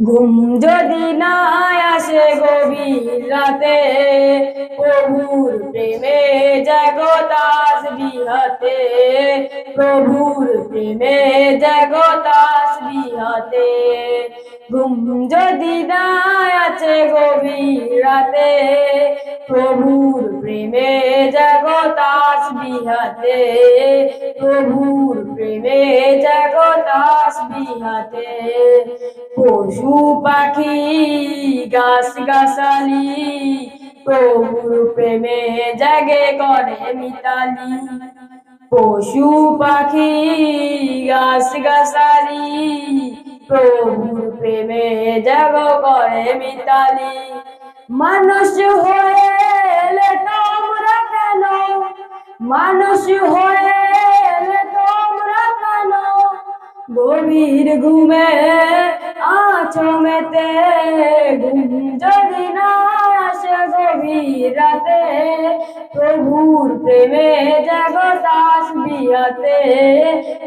ঘুম যদি না আসে গভীর রাতে, প্রভুর প্রেমে জগতাস বিহাতে প্রভুর প্রেমে জগতাস বিহাতে ঘুম যদি না আছে গভীর রাতে, প্রভুর প্রেমে জগতাস বিহাতে প্রভুর প্রেমে জগতাস বিহাতে পশু পাখি, গাছ গাছালি, প্রভুর প্রেমে জাগে করে মিতালি। পশু পাখি, গাছ গাছালি, প্রভুর প্রেমে জাগ করে মিতালি। মানুষ হয়ে তোমরা কেন? মানুষ হয়ে ঘুমে আছো মেতে ঘুম যদি না রাতে প্রভুর প্রেমে জগতাস বিহাতে,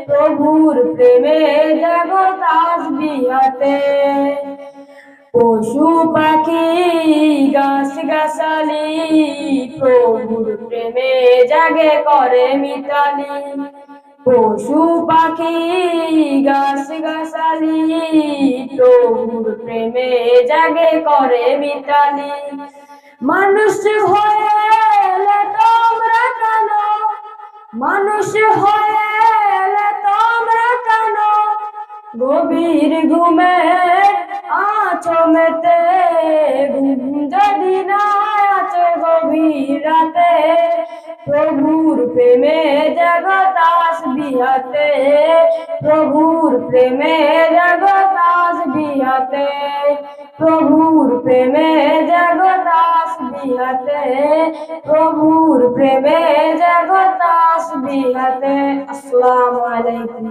প্রভুর প্রেমে জগতাস বিহাতে। পশু পাখি গাছ গাছালি, প্রভুর প্রেমে জাগে করে মিতালি। পশু পাখি, গাছ গাছালি, প্রভুর প্রেমে জাগে করে মিতালি। মানুষ হয়ে তোমরা কেন? মানুষ হয়ে তোমরা কেন? গভীর ঘুমে আছো মেতে, ঘুম যদি না আছে গভীর রাতে, প্রভুর প্রেমে জগতাস বিহাতে প্রভুর প্রেমে জগতাস বিহাতে প্রভুর প্রেমে জগতাস বিহাতে প্রভুর প্রেমে জগতাস বিহাতে আসসালামু আলাইকুম